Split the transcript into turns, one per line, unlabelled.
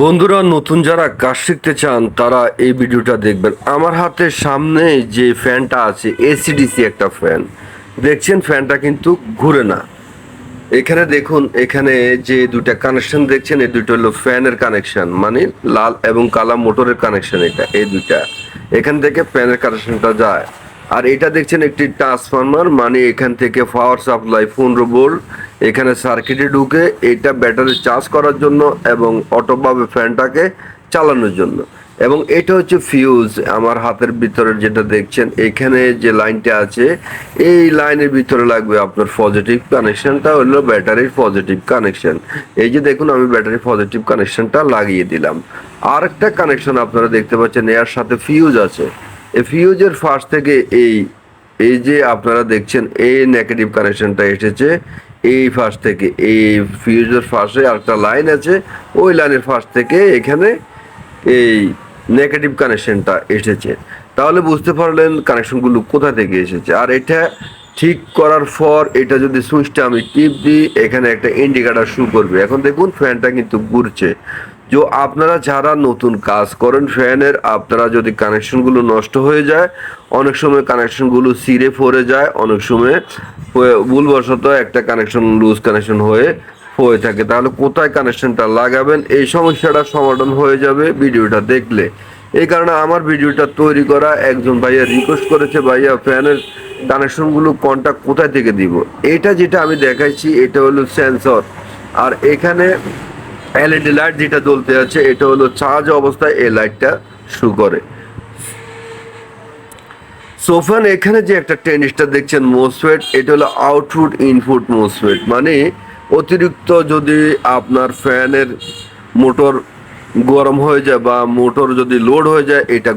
বন্ধুরা, নতুন যারা কাজ শিখতে চান, তারা এই ভিডিওটা দেখবেন। আমার হাতে সামনে যে ফ্যানটা আছে এসিডিসি একটা ফ্যান। দেখছেন, ফ্যানটা কিন্তু ঘুরে না। এখানে দেখুন, এখানে যে দুটা কানেকশন দেখছেন, এই দুটো হলো ফ্যানের কানেকশন মানে লাল এবং কালা মোটরের কানেকশন এটা, এই দুইটা। এখান থেকে ফ্যানের কানেকশনটা যায়। আর এটা দেখছেন একটি ট্রান্সফরমার মানে এখান থেকে পাওয়ার সাপ্লাই পনেরো ভোল্ট এখানে সার্কিটে ঢুকে এটা ব্যাটারি চার্জ করার জন্য এবং অটোভাবে ফ্যানটাকে চালানোর জন্য। এবং এটা হচ্ছে ফিউজ আমার হাতের ভিতরে যেটা দেখছেন, এখানে যে লাইনটা আছে, এই লাইনের ভিতরে লাগবে আপনার পজিটিভ কানেকশনটা হলো ব্যাটারির পজিটিভ কানেকশন এই যে দেখুন, আমি ব্যাটারি পজিটিভ কানেকশনটা লাগিয়ে দিলাম। আর একটা কানেকশন আপনারা দেখতে পাচ্ছেন, এর সাথে ফিউজ আছে। ফিউজের ফার্স্ট থেকে এই এই যে আপনারা দেখছেন, এই নেগেটিভ কানেকশনটা এসেছে, এই ফার্স্ট থেকে, এই ফিউজের ফার্স্টে আরেকটা লাইন আছে, ওই লাইনের ফার্স্ট থেকে এখানে এই নেগেটিভ কানেকশনটা এসেছে। তাহলে বুঝতে পারলেন কানেকশনগুলো কোথা থেকে এসেছে। আর এটা ঠিক করার পর এটা যদি সুইচটা আমি টিপ দিই, এখানে একটা ইন্ডিকেটার শু করবে। এখন দেখুন ফ্যানটা কিন্তু ঘুরছে। যে আপনারা যারা নতুন কাজ করেন ফ্যানের, আপনারা যদি কানেকশনগুলো নষ্ট হয়ে যায়, অনেক সময় কানেকশনগুলো সিরে পড়ে যায়, অনেক সময় ভুলবশত একটা কানেকশন লুজ কানেকশন হয়ে হয়ে থাকে। তাহলে কোথায় কানেকশনটা লাগাবেন? এই সমস্যাটা সমাধান হয়ে যাবে ভিডিওটা দেখলে। এই কারণে আমার ভিডিওটা তৈরি করা একজন ভাইয়া রিকোয়েস্ট করেছে, ভাইয়া, ফ্যানের কানেকশনগুলো কোনটা কোথায় থেকে দিব? এটা যেটা আমি দেখাইছি, এটা হলো সেন্সর আর এখানে এলইডি লাইট যেটা জ্বলতে আছে, এটা হলো চার্জ অবস্থায় এই লাইটটা শু করে। সোফান এখানে যে একটা টেনিসটা দেখছেন মোসফেট এটা হলো আউটপুট ইনপুট মোসফেট মানে অতিরিক্ত যদি আপনার ফ্যানের মোটর গরম হয়ে যায় বা মোটর যদি লোড হয়ে যায়, এটা